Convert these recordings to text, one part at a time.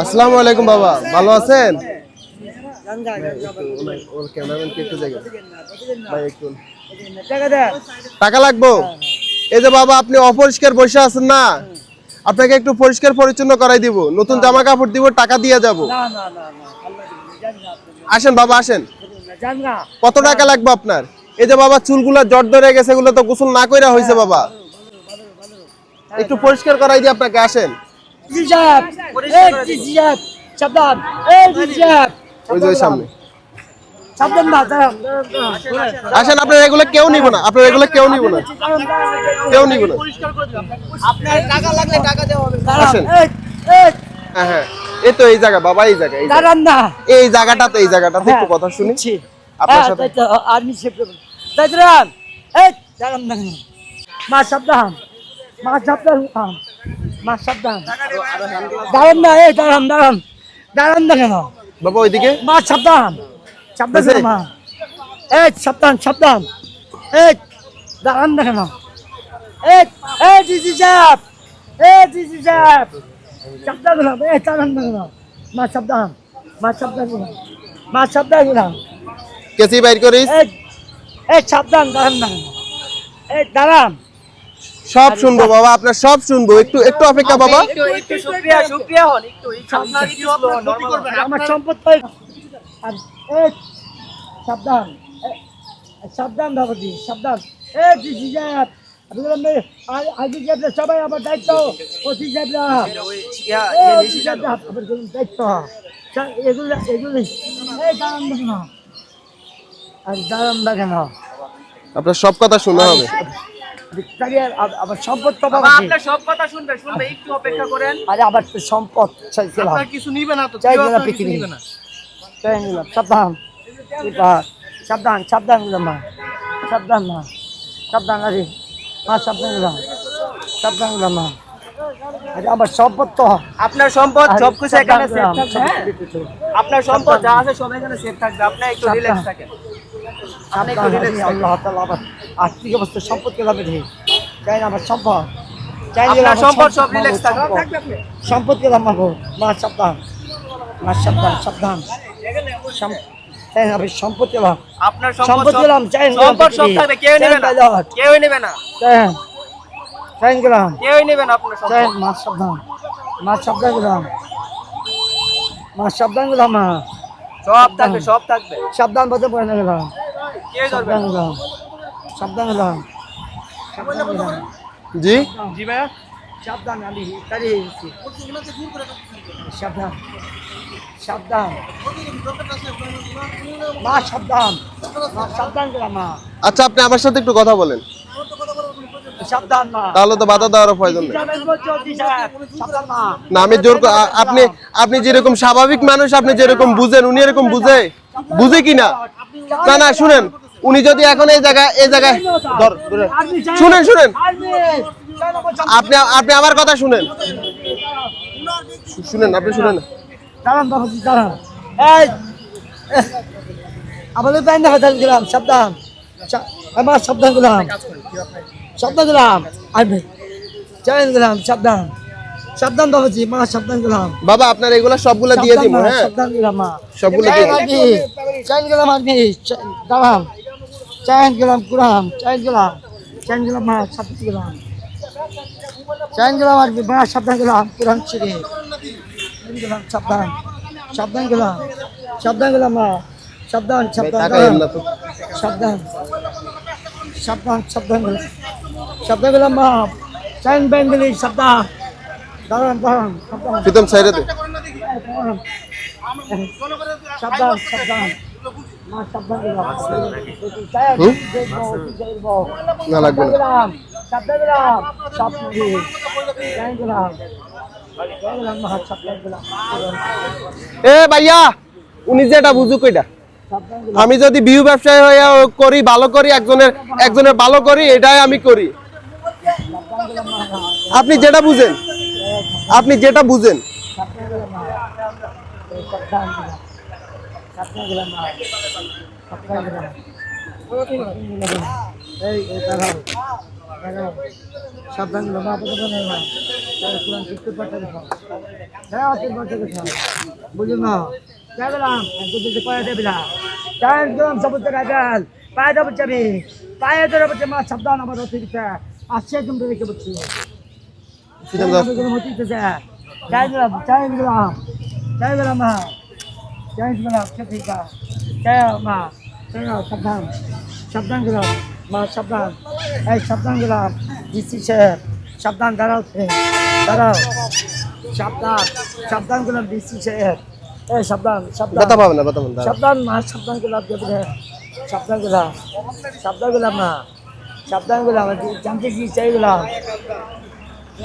আসসালামু আলাইকুম বাবা, ভালো আছেন? টাকা লাগবো? এই যে বাবা, আপনি অপরিষ্কার বসে আছেন না? আপনাকে একটু পরিষ্কার পরিচ্ছন্ন করাই দিব, নতুন জামা কাপড় দিব, টাকা দিয়ে যাব। আসেন বাবা, আসেন। কত টাকা লাগবে আপনার? এই যে বাবা, চুলগুলা জট ধরে গেছে, এগুলো তো গোসল না কইরা হয়েছে বাবা। একটু পরিষ্কার করাই দিই আপনাকে, আসেন। জিজাব এই জিজাব সাবধান এই জিজাব ওই যে সামনে। সাবধান না আসেন আপনার এগুলো কেউ নিব না আপনার এগুলো কেউ নিব না। কেউ নিব না। আসেন। এই এই। হ্যাঁ হ্যাঁ। এই তো এই জায়গা বাবা এই জায়গা। দাঁড়ান না। এই জায়গাটাতে এই জায়গাটাতে একটু কথা শুনি। শুনছি আপনার হ্যাঁ, সাথে- আর্মি শেফ দাঁড়ান। এই দাঁড়ান দাঁড়ান। মা সাবধান। মা সাবধান। খান মা সাবধান। দাঁড়ান না এই দাঁড়ান দাঁড়ান। দাঁড়ান না কেন? বাবা ওইদিকে? মা সাবধান। সাবধান মা। এই সাবধান সাবধান। এই দাঁড়ান না কেন? এই এই দিদি সাহেব। এই দিদি সাহেব। সাবধান করলাম এই দাঁড়ান না কেন? মা সাবধান। মা সাবধান করলাম মা সাবধান করলাম কেসি বাইর করিস? এই সাবধান দাঁড়ান না এই দাঁড়ান। সব শুনব বাবা আপনার সব শুনব। একটু একটু অপেক্ষা বাবা। আমার সম্পদ সাবধান। এই, সাবধান বাবাজি সাবধান। এই দিদি সাহেব আমি বললাম, আগে যাবলে সবাই আমার দায়িত্ব। যাবলা আমার কোনো দায়িত্ব। এগুলো এগুলো এই দাঁড়ান না আর দাঁড়ান আপনার সব কথা শুনতে হবে। ভিক্টোরিয়ার সম্পদ তো আপনার সব কথা শুনবে শুনবে একটু অপেক্ষা করেন। আরে আবার সম্পদ চাইছিলাম আপনার কিছু নিবে না তো চাই কেউ দিলাম আপনার পৃথিবী নিবে না। চাই দিলাম সাবধান। সাবধান সাবধান দিলাম মা। সাবধান মা। সাবধান আরে। মা সাবধান দিলাম সাবধান দিলাম মা। আরে আমার সম্পদ তো। আপনার সম্পদ সব কিছু এখানে সেফ থাকবে দিলাম, হ্যাঁ? আপনার সম্পদ যা আছে সব এখানে সেফ থাকবে। আপনি একটু রিল্যাক্স থাকেন। আল্লাহ তাআলা আমার আর্থিক অবস্থা সম্পদ। চাই না আমার চাই সব রিল্যাক্স থাকবে মা সাবধান। মা সাবধান সাবধান। চাই না আমি সম্পদ গেলাম আপনার সম্পদ সম্পদ চাই সম্পদ সব থাকবে কেউ নেবে না। নেবে চাই গেলাম কেউই নেবে না আপনার চাই সম্পদ মা সাবধান। মা সাবধান গেলাম মা সাবধান গেলাম মা। সব থাকবে সব থাকবে। সাবধান বলতে পারে না গেলাম। সাবধান না। সাবধান গেলাম জি? জি ভাইয়া। সাবধান আমি দাঁড়িয়ে গেছি। সাবধান। সাবধান। মা সাবধান। মা সাবধান গেলাম মা। আচ্ছা আপনি আমার সাথে একটু কথা বলেন। তাহলে তো বাধা দেওয়ার প্রয়োজন নেই। মা। না আমি জোর আপনি আপনি যেরকম স্বাভাবিক মানুষ আপনি যেরকম বুঝেন উনি এরকম বুঝে। বুঝে কি না না, শুনেন। উনি যদি এখন এই জায়গায় এই জায়গায় শুনেন শুনেন। আপনি আপনি আমার কথা শুনেন। শুনেন, আপনি শুনেন। আমাদের সাবধান। আমার সাবধান গেলাম। সাবধান গেলাম। আর্মি চাই গেলাম, সাবধান। সাবধান বাবাজি মা সাবধান গেলাম। বাবা আপনার এগুলা সবগুলা দিয়ে দিব সাবধান মা, হ্যাঁ? সাবধান গেলাম মা। সবগুলো চাই দিয়ে দিন। আর্মি চাই গেলাম আর্মি চা- দাঁড়ান চাই গেলাম কুরাম চাই গেলাম। চাই গেলাম মা সাবধান গেলাম। চাই গেলাম আর্মি মা সাবধান গেলাম কুরান ছিড়ে গেলাম সাবধান। সাবধান গেলাম সাবধান গেলাম মা। সাবধান সাবধান টাকা এর না তো সাবধান। সাবধান সাবধান গেলাম। সাবধান গেলাম মা। চাইন ব্যাংক গেলি সাবধান। দাঁড়ান দাঁড়ান প্রীতম সাইডে দে। সাবধান সাবধান। না লাগবে না। এ ভাইয়া উনি যেটা বুঝুক এটা। সাবধান আমি যদি বিহু ব্যবসায়ী হয়ে করি ভালো করি একজনের একজনের ভালো করি এটাই আমি করি। আপনি যেটা বুঝেন। আপনি যেটা বুঝেন সাবধান গেলাম মা সাবধান গেলাম সাবধান গেলাম মা সাবধান গেলাম এই এই দাঁড়াও দাঁড়াও সাবধান গেলাম মা বলতে পারে না কোরআন শিখতে পারতে দেখো হ্যাঁ হাতের পারতে দেখো বুঝলি না যাই গেলাম দুটো পায়ে দেবে না যাই গেলাম সবুজ রাজাল পায়ে দেবো যাবি পায়ে দেবো মা সাবধান আমার অতিরিক্ত আসছে তুমি রেখে বলছি যাই গেলাম যাই গেলাম যাই গেলাম মা। যাই গেলাম ঠিক যাই মা যাই সাবধান সাবধান গেলাম। মা সাবধান। এই সাবধান গেলাম দিচ্ছি সে সাবধান দাঁড়াও দাঁড়াও। সাবধান সাবধান গেলাম দিচ্ছি সে এই সাবধান সাবধান। ব্যথা পাবে না ব্যথা পাবে না সাবধান মা সাবধান গেলাম দেবে সাবধান গেলাম সাবধান সাবধান গেলাম জানতে কি চাই গেলাম।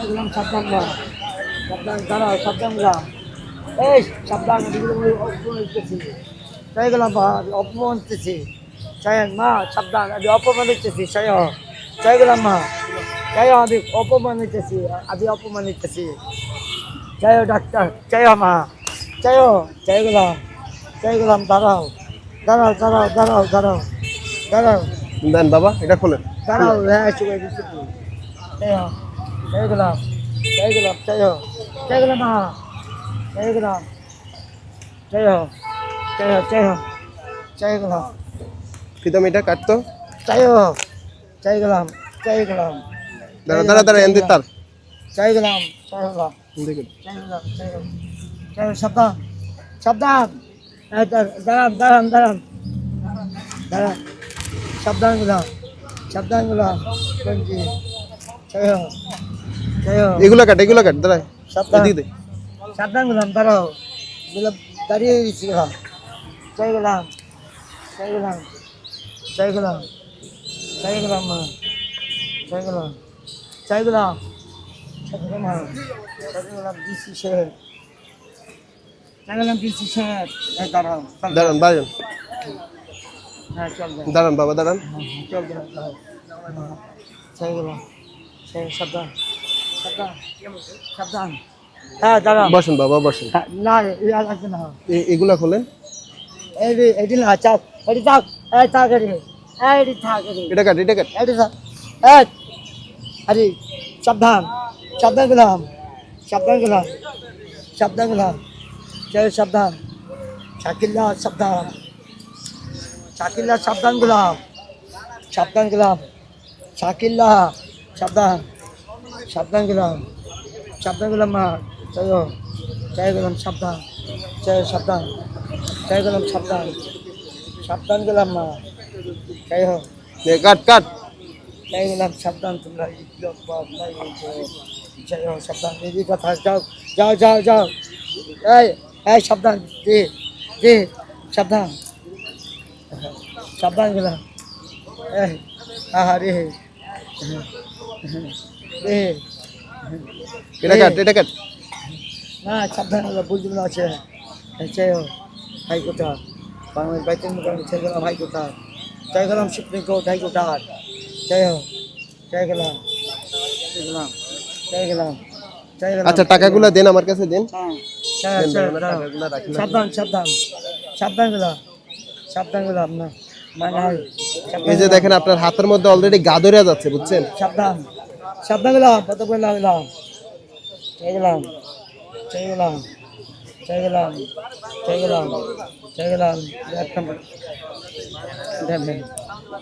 গেলাম সাবধান না সাবধান দাঁড়াও সাবধান গেলাম এই সাবধান অপমান দিতেছি চাই গেলাম অপমান দিতেছি চাই মা সাবধান আমি অপমান চাই হোক। চাই গেলাম মা। চাই আমি অপমান দিতেছি আমি অপমান দিতেছি চাই হোক, ডাক্তার চাই হোক, মা। চাই হোক, চাই গেলাম। চাই গেলাম দাঁড়াও। দাঁড়াও দাঁড়াও দাঁড়াও দাঁড়াও। দাঁড়াও। দেন বাবা এটা খোলেন। দাঁড়াও হ্যাঁ চাই চাই গেলাম চাই গেলাম চাই হোক, চাই গেলাম মা চাই গেলাম চাই হোক, চাই হোক, চাই হোক, চাই গেলাম ফিতাম এটা কাটতো চাই হোক, চাই গেলাম চাই গেলাম দাঁড়া দাঁড়া দাঁড়া এন্দি তার। চাই গেলাম চাই গেলাম দেখুন চাই গেলাম চাই গেলাম গেলাম সাবধান সাবধান দাঁড়ান দাঁড়ান দাঁড়ান দাঁড়ান সাবধান গেলাম সাবধান গেলাম চাই হোক। এগুলো কাট এগুলো কাট দাঁড়া সাবধান। এদিকে দে। সাবধান গেলাম দাঁড়াও। গেলাম দাঁড়িয়ে গেছি গেলাম চাই গেলাম চাই গেলাম চাই গেলাম চাই গেলাম চাই গেলাম। চাই গেলাম চাই গেলাম দাঁড়াও চল। দাঁড়ান দাঁড়ান হ্যাঁ চল। দাঁড়ান বাবা দাঁড়ান। চল চাই গেলাম সাবধান। হ্যাঁ বসেন বাবা বসেন। হ্যাঁ, না ইয়া লাগবে না। এ- এগুলা খোলেন? এই যে এটি না চাক এটি থাক এই থাক এটি এটি থাক এটা। কাট এটা কাট। এটি থাক এই আরে সাবধান সাবধান গেলাম সাবধান গেলাম সাবধান গেলাম। জয় সাবধান শাকিল্লা সাবধান শাকিল্লা সাবধান গেলাম সাবধান গেলাম শাকিল্লা সাবধান। সাবধান গেলাম সাবধান গেলাম মা জয় হোক। জয় গেলাম সাবধান জয় সাবধান জয় গেলাম সাবধান সাবধান গেলাম মা জয় হোক এ, কাট কাট জয় গেলাম সাবধান তোমরা ইজ্জত বাদ নাই এই যে, জয় হোক সাবধান এদিকে কথা যাও যাও যাও যাও এই এই সাবধান দে দে সাবধান সাবধান গেলাম এই আহা রে রে এটা কাট এটা কাট। না সাবধান আছে। চাই হোক বাংলাদেশ বাইতের চাই গেলাম চাই সুপ্রিম কোর্ট চাই হোক চাই গেলাম। চাই গেলাম চাই গেলাম। আচ্ছা টাকাগুলো দেন আমার কাছে দেন। হ্যাঁ। সাবধান সাবধান সাবধান গেলাম সাবধান গেলাম না। মানে এই যে দেখেন আপনার হাতের মধ্যে অলরেডি গা ধরে যাচ্ছে বুঝছেন? সাবধান। সাবধান গেলাম কত করে লাগলাম চাই গেলাম চাই গেলাম চাই গেলাম চাই গেলাম চাই গেলাম এক নম্বর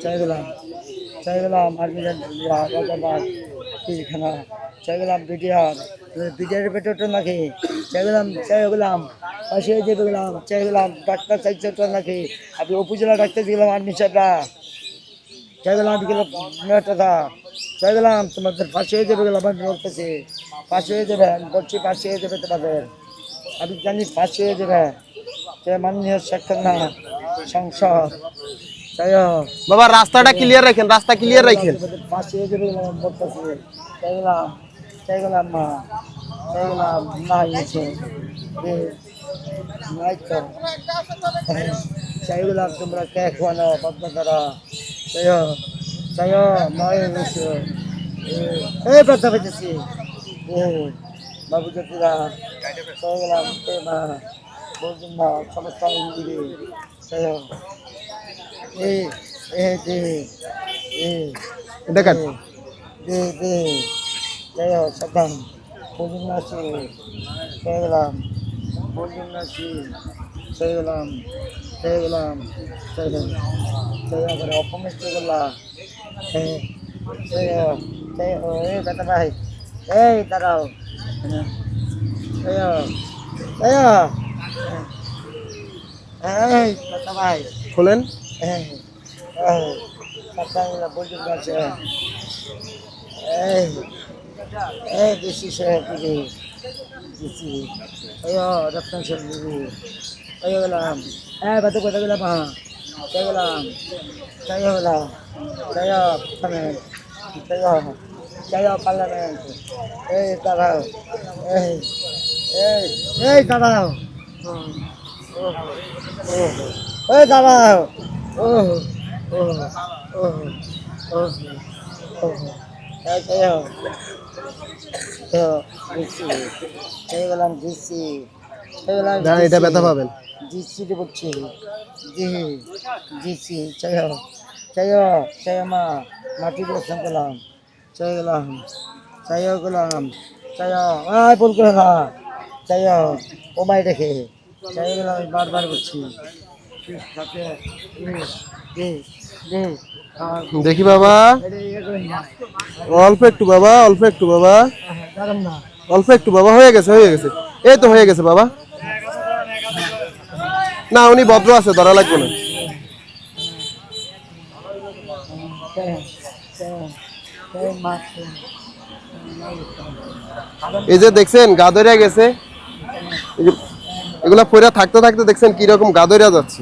চাই গেলাম চাই গেলাম আর্মি রাজাবাদ পিলখানা চাই গেলাম বিডিআর বিডিআর পেট্রোল নাকি চাই গেলাম চাই গেলাম পাশে যেতে গেলাম চাই গেলাম ডাক্তার চাইছে নাকি আমি উপজেলা ডাক্তার গেলাম আর্মি সাহেবরা চাই গেলাম গেলাম মেয়েটা চাই গেলাম তোমাদের পাশে হয়ে যাবে গেলাম আমি বলতেছি পাশে হয়ে যাবে আমি বলছি পাশে হয়ে যাবে তোমাদের আমি জানি পাশে হয়ে যাবে সে মাননীয় শেখার না সংসদ চাই হোক বাবা রাস্তাটা ক্লিয়ার রাখেন রাস্তা ক্লিয়ার রাখেন তোমাদের পাশে হয়ে যাবে গেলাম আমি বলতেছি চাই গেলাম চাই গেলাম মা চাই গেলাম না হয়েছে নাই তো চাই গেলাম তোমরা কে খাওয়ানো বদনা করা চাই হোক চাই হোক নয় হয়েছে এই ব্যথা পেতেছি বাবু জ্যোতিরা চাই গেলাম এ মা বলছেন না সমস্যা ইঞ্জিরি চাই হোক এ এ দে এ এটা কাট দে দে জয় হোক সাবধান বলুন নাসি খেয়ে গেলাম বলুন নাসি খেয়ে গেলাম খেয়ে গেলাম খেয়ে গেলাম। খেয়ে করে অপমিষ্টি করলাম এই দাদা ভাই। এই দাঁড়াও। এই এই এই ভাই। খোলেন? এই এই বলুন গাছে এই এই বেশি সাহেব দিদি দিদি আয়ো রত্ন সাহেব দিদি আয়ো গেলাম হ্যাঁ বাদু কথা গেলাম হ্যাঁ চাই গেলাম চাই গেলাম চাই পার্লামেন্ট চাই চাই পার্লামেন্ট এই দাঁড়াও এই এই এই দাঁড়াও এই দাঁড়াও ও ও ও ও ও এই চাই তো দিচ্ছি এই গেলাম দিচ্ছি এই গেলাম দাঁড়ান এটা ব্যথা পাবেন দিচ্ছি রে বলছি জি দিচ্ছি চাইও চাইও চাইও মা মাটি দর্শন করলাম চাই গেলাম চাইও গেলাম চাইও আয় বল করে না চাইও ও মাই রেখে চাই গেলাম আমি বারবার বলছি। সাথে দে দে দেখি বাবা। এটা ইয়ে করে না অল্প একটু বাবা অল্প একটু বাবা। অল্প একটু বাবা হয়ে গেছে হয়ে গেছে। এই তো হয়ে গেছে বাবা। না, উনি ভদ্র আছে, ধরা লাগবে না। এই যে দেখছেন গাদরিয়া গেছে। এগুলা পয়রা থাকতে থাকতে দেখছেন কীরকম গাদরিয়া যাচ্ছে।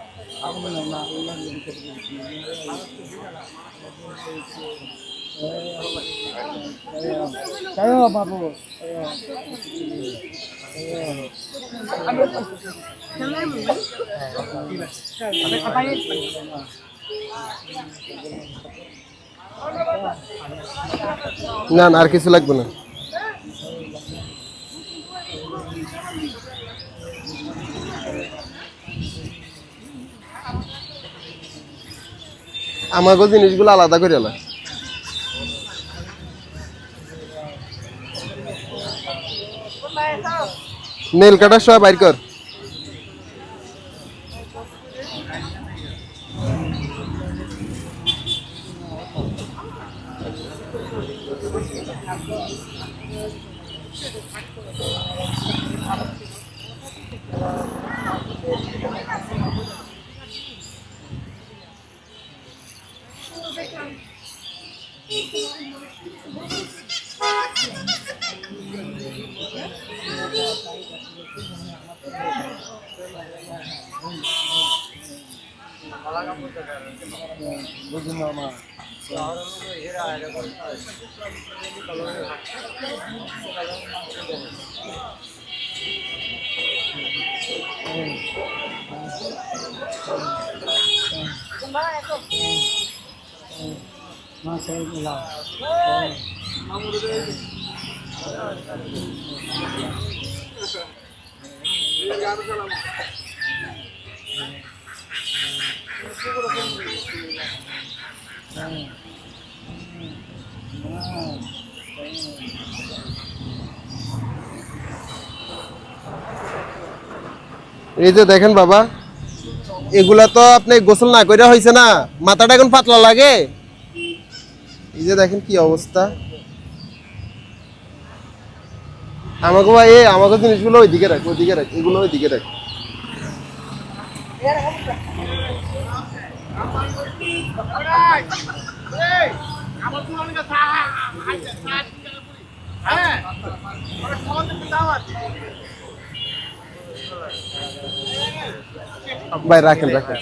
না না আর কিছু লাগবে না। আমাকে জিনিসগুলো আলাদা করে এলা নেল কাটার সব বাইর কর। এই যে দেখেন বাবা, এগুলা তো আপনি গোসল না করে হয়েছে না, মাথাটা এখন পাতলা লাগে। এই যে দেখেন কি অবস্থা। আমাকে ভাই, এই আমাকে জিনিসগুলো ওইদিকে রাখ ওইদিকে রাখ, এগুলো ওইদিকে রাখ। ভাই, রাখেন রাখেন।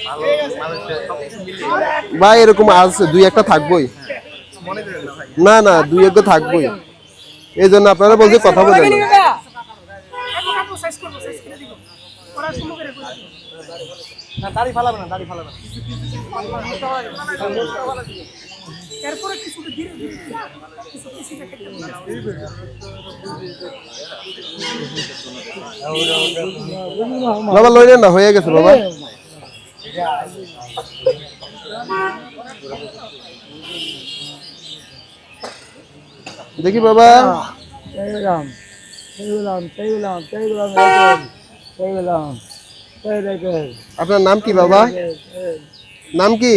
ভাই, এরকম আছে, দুই একটা থাকবোই। না না দুই একটা থাকবোই। এই জন্য আপনারা বলছে কথা বলেন না। দাড়ি ফালাবে না দাড়ি ফালাবে না। বাবা লইলেন না হয়ে গেছে বাবা। দেখি বাবা সেই গেলাম সেই গেলাম সেই গেলাম সেই গেলাম সেই গেলাম সেই রেখে আপনার নাম কি বাবা নাম কি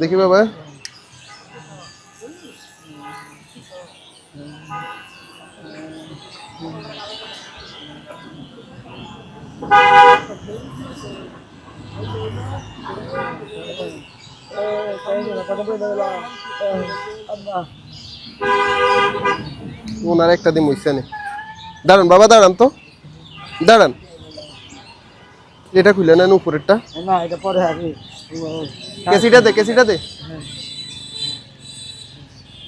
দেখি বাবা ওনার একটা দিন হইছে নি। দাঁড়ান বাবা দাঁড়ান তো। দাঁড়ান। এটা খুলে নেন উপরেরটা। না এটা পরে আমি কেসিটা দে কেসিটা দে।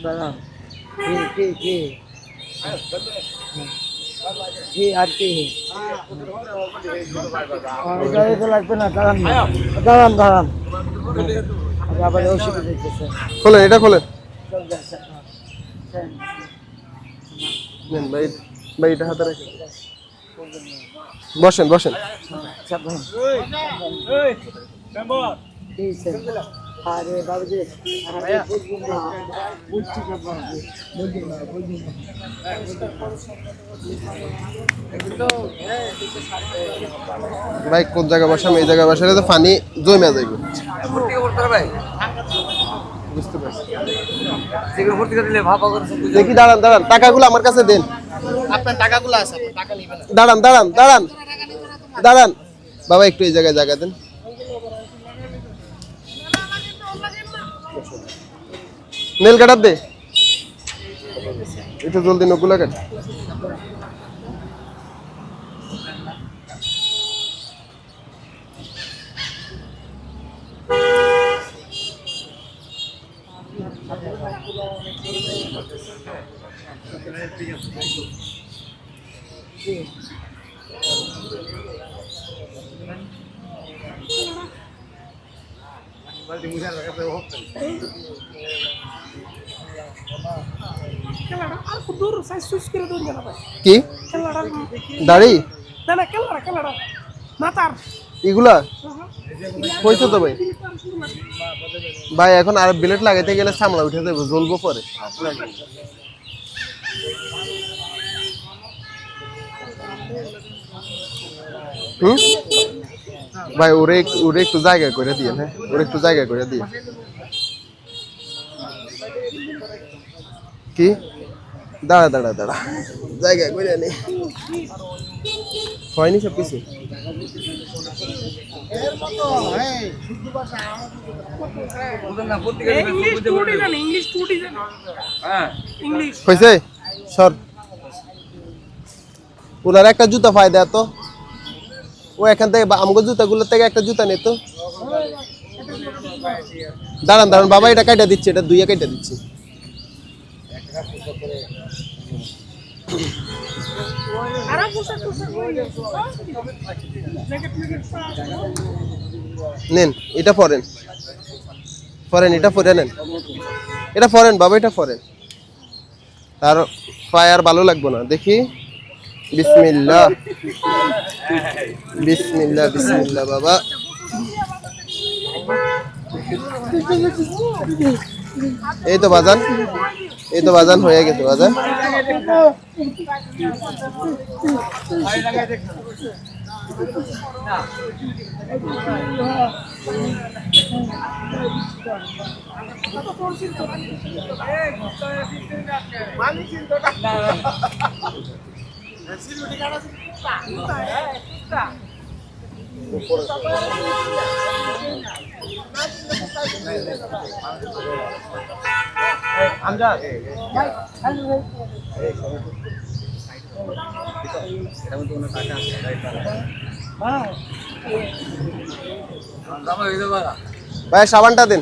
দাঁড়ান। কি কি কি? কি আর কি? এটা এটা লাগবে না দাঁড়ান। দাঁড়ান দাঁড়ান। আবার অসুবিধা দিতেছে খোলেন এটা খোলেন নেন ভাই ভাই এটা হাতে রাখেন বসেন বসেন আরে বাবুজি ভাই কোন জায়গায় বসাম এই জায়গায় বসালে তো পানি জমে যাইব। দেখি দাঁড়ান দাঁড়ান টাকাগুলো আমার কাছে দেন। আপনার টাকাগুলো আছে টাকা দাঁড়ান দাঁড়ান দাঁড়ান দাঁড়ান। বাবা একটু এই জায়গায় জায়গা দেন। নেল কাটার দে। একটু জলদি নকুলা কাট। আর খুব দূর সাইজ সুইচ করে দৌড় গেল ভাই কি? দাড়ি? এগুলা? তো ভাই। এখন আর বিলেট লাগাইতে গেলে সামলা উঠে যাবে জ্বলবো পরে। হুম? ভাই ওরে একটু- ওরে একটু জায়গা করে দিয়ে হ্যাঁ ওরে একটু জায়গা করে দিয়ে। কি? দাঁড়া দাঁড়া দাঁড়া। জায়গা করে নে। হয়নি সব কিছু হ্যাঁ হয়েছে ওনার একটা জুতা পায় দেয় তো। ও এখান থেকে আমগো জুতাগুলোর থেকে একটা জুতা তো। দাঁড়ান দাঁড়ান, বাবা এটা কাইটা দিচ্ছে, এটা দুইয়া কাইটা দিচ্ছে। নেন, এটা ফরেন। ফরেন, এটা পরে নেন। এটা ফরেন, বাবা, এটা ফরেন। আর পায়ে আর ভালো লাগবে না। দেখি। বিসমিল্লাহ। বিসমিল্লাহ বিসমিল্লাহ, বাবা। এই তো বাজান এই তো বাজান হয়ে গেছে বাজান। সাবানটা দিন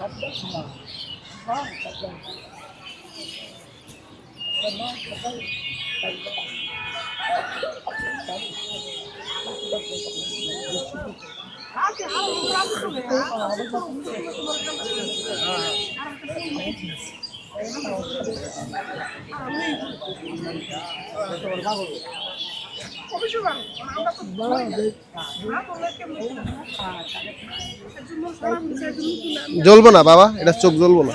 অবশ্যই পারো। আমরা তো ভয় না। না বললে কেমনে জ্বলবো না বাবা। এটা চোখ জ্বলবো না।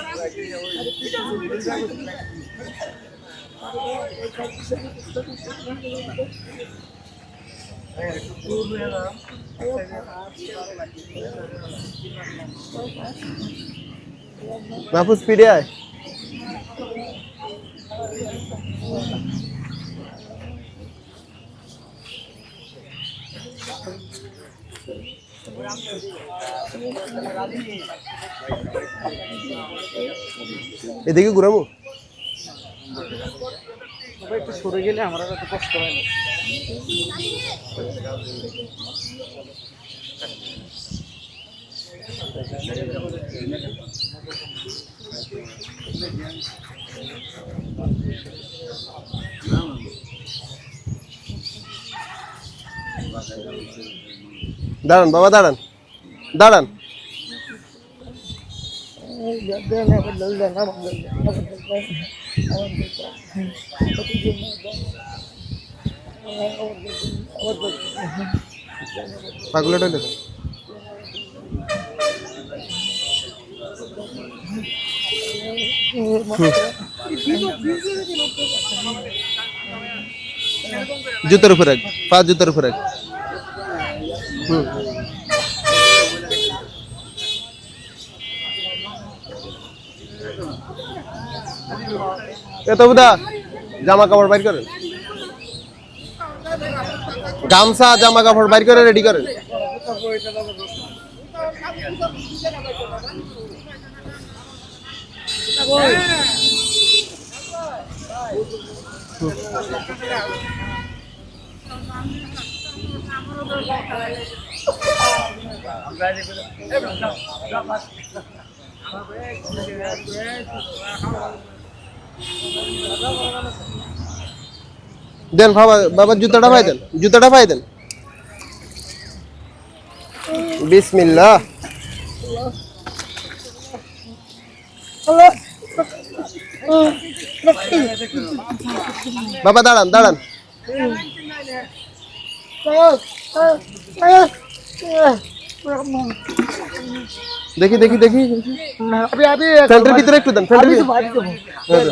মাহফুজ ফিরে আয় এদিকে ঘুরামো একটু সরে গেলে আমার এত কষ্ট হয় না দাঁড়ান বাবা দাঁড়ান দাঁড়ান পাগলা টয়লেট জুতোর উপরে পা জুতোর উপরে হুম। এ তবুদা জামা কাপড় বাইর করেন গামছা জামা কাপড় বাইর করে রেডি করেন দেন বাবা বাবা জুতাটা পাই দেন জুতাটা পাই দেন। বিসমিল্লাহ। বাবা দাঁড়ান দাঁড়ান। দেখি দেখি দেখি। আপনি ফ্যানটার ভিতরে একটু দেন ফ্যানটার হ্যাঁ,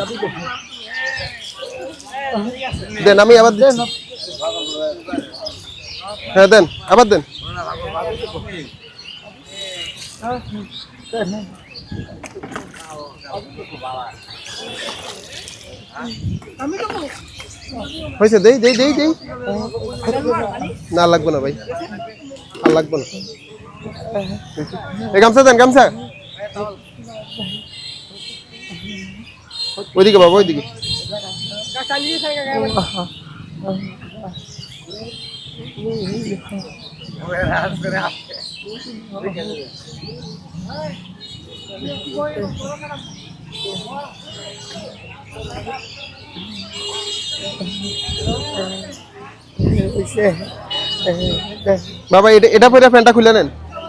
দেন। আমি আবার দেন হ্যাঁ দেন আবার দেন। হয়েছে দেই দেই দেই দেই। না লাগবো না ভাই। আর লাগবো না। এই গামছা দেন গামছা। ওইদিকে বাবা ওইদিকে। বাবা এটা এটা পরে ফ্যানটা খুলে নেন।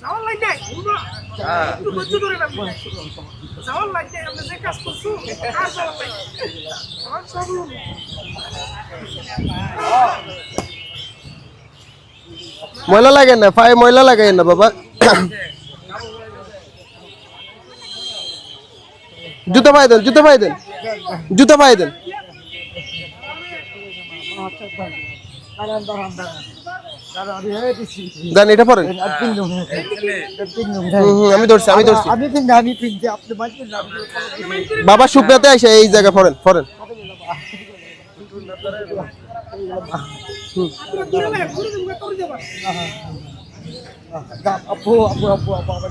যাওয়ার লাইন নাই একটু ধৈর্য ধরে রাখব। যাওয়ার লাইন নাই আমরা যে কাজ করছ আর যাওয়ার লাইন আমার সব ময়লা লাগে না পায়ে ময়লা লাগে না বাবা। জুতো পাই দেন জুতো পাই দেন। জুতো পাই দেন। দাঁড়ান দাঁড়ান। হয়ে জান এটা পরেন। হুম, আমি ধরছি আমি ধরছি। বাবা শুকনাতে আইসা এই জায়গা করে দেবো। আপু আপু আপু আপু আমার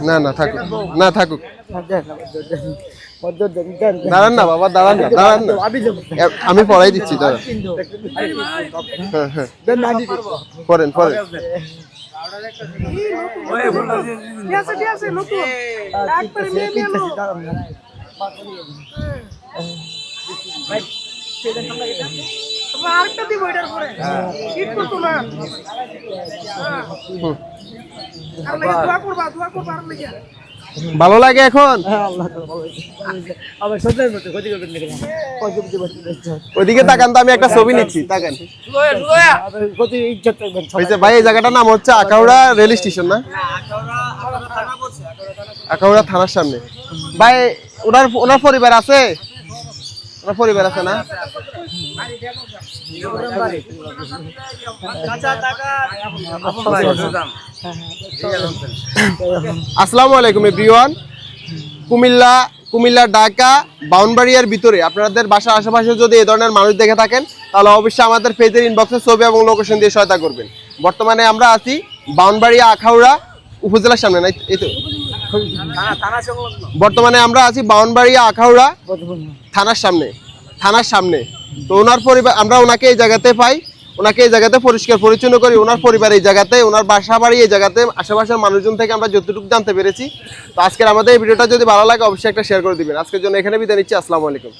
না না, থাকুক। না, থাকুক। দাঁড়ান না, বাবা, দাঁড়ান না দাঁড়ান না। আমি পড়াই দিচ্ছি, দাঁড়ান। পড়েন পড়েন। ওই আরেকটা দিব এটার পরে। শীত করতো না। হ্যাঁ। আর লাগে দোয়া করবা, দোয়া করবা আর লাগে। ভালো লাগে এখন হ্যাঁ। ওইদিকে তাকান তো আমি একটা ছবি নিচ্ছি তাকান। হয়েছে ভাই এই জায়গাটার নাম হচ্ছে আখাউড়া রেল স্টেশন না আখাউড়া থানার সামনে ভাই ওনার ওনার পরিবার আছে ওনার পরিবার আছে না? আসসালামু আলাইকুম, এভরিওয়ান। কুমিল্লা কুমিল্লা, ঢাকা, বাউনবাড়িয়ার ভিতরে। আপনাদের বাসার আশেপাশে যদি এই ধরনের মানুষ দেখে থাকেন, তাহলে অবশ্যই আমাদের পেজের ইনবক্সে ছবি এবং লোকেশন দিয়ে সহায়তা করবেন। বর্তমানে আমরা আছি বাউনবাড়িয়া, আখাউড়া উপজেলার সামনে না এই তো? বর্তমানে আমরা আছি বাউনবাড়িয়া, আখাউড়া। থানার সামনে থানার সামনে। তো ওনার পরিবার, আমরা ওনাকে এই জায়গাতে পাই, ওনাকে এই জায়গাতে পরিষ্কার পরিচ্ছন্ন করি, ওনার পরিবার এই জায়গাতে, ওনার বাসা বাড়ি এই জায়গাতে, আশেপাশের মানুষজন থেকে আমরা যতটুকু জানতে পেরেছি। তো আজকের আমাদের এই ভিডিওটা যদি ভালো লাগে, অবশ্যই একটা শেয়ার করে দিবেন। আজকের জন্য এখানে বিদায় নিচ্ছি, আসসালামু আলাইকুম।